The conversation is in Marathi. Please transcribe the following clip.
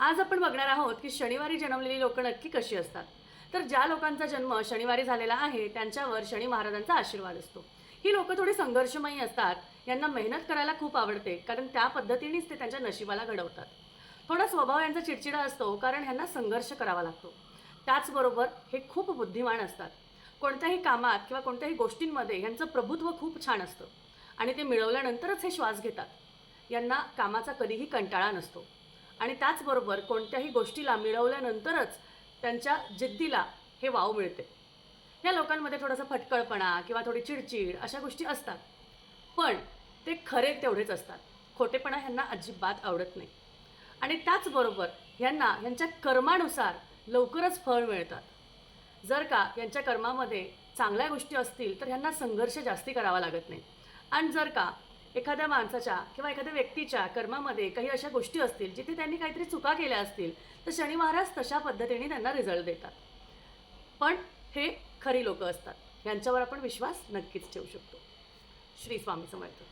आज आपण बघणार आहोत की शनिवारी जन्मलेली लोक नक्की कशी असतात. तर ज्या लोकांचा जन्म शनिवारी झालेला आहे त्यांच्यावर शनी महाराजांचा आशीर्वाद असतो. ही लोकं थोडी संघर्षमयी असतात यांना मेहनत करायला खूप आवडते कारण त्या पद्धतीनेच ते त्यांच्या नशिबाला घडवतात. थोडा स्वभाव यांचा चिडचिडा असतो कारण ह्यांना संघर्ष करावा लागतो. त्याचबरोबर हे खूप बुद्धिमान असतात. कोणत्याही कामात किंवा कोणत्याही गोष्टींमध्ये ह्यांचं प्रभुत्व खूप छान असतं. आणि ते मिळवल्यानंतरच हे श्वास घेतात. यांना कामाचा कधीही कंटाळा नसतो. आणि त्याचबरोबर कोणत्याही गोष्टीला मिळवल्यानंतरच त्यांच्या जिद्दीला हे वाव मिळते. या लोकांमध्ये थोडासा फटकळपणा किंवा थोडी चिडचिड अशा गोष्टी असतात. पण ते खरे तेवढेच असतात. खोटेपणा ह्यांना अजिबात आवडत नाही. आणि त्याचबरोबर ह्यांना यांच्या कर्मानुसार लवकरच फळ मिळतात. जर का यांच्या कर्मामध्ये चांगल्या गोष्टी असतील तर ह्यांना संघर्ष जास्ती करावा लागत नाही. आणि जर का एखाद्या माणसाच्या किंवा एखाद्या व्यक्तीच्या कर्मामध्ये काही अशा गोष्टी असतील जिथे त्यांनी काहीतरी चुका केल्या असतील तर शनी महाराज तशा पद्धतीने त्यांना रिझल्ट देतात. पण हे खरी लोक असतात. यांच्यावर आपण विश्वास नक्कीच ठेवू शकतो. श्री स्वामी समर्थ.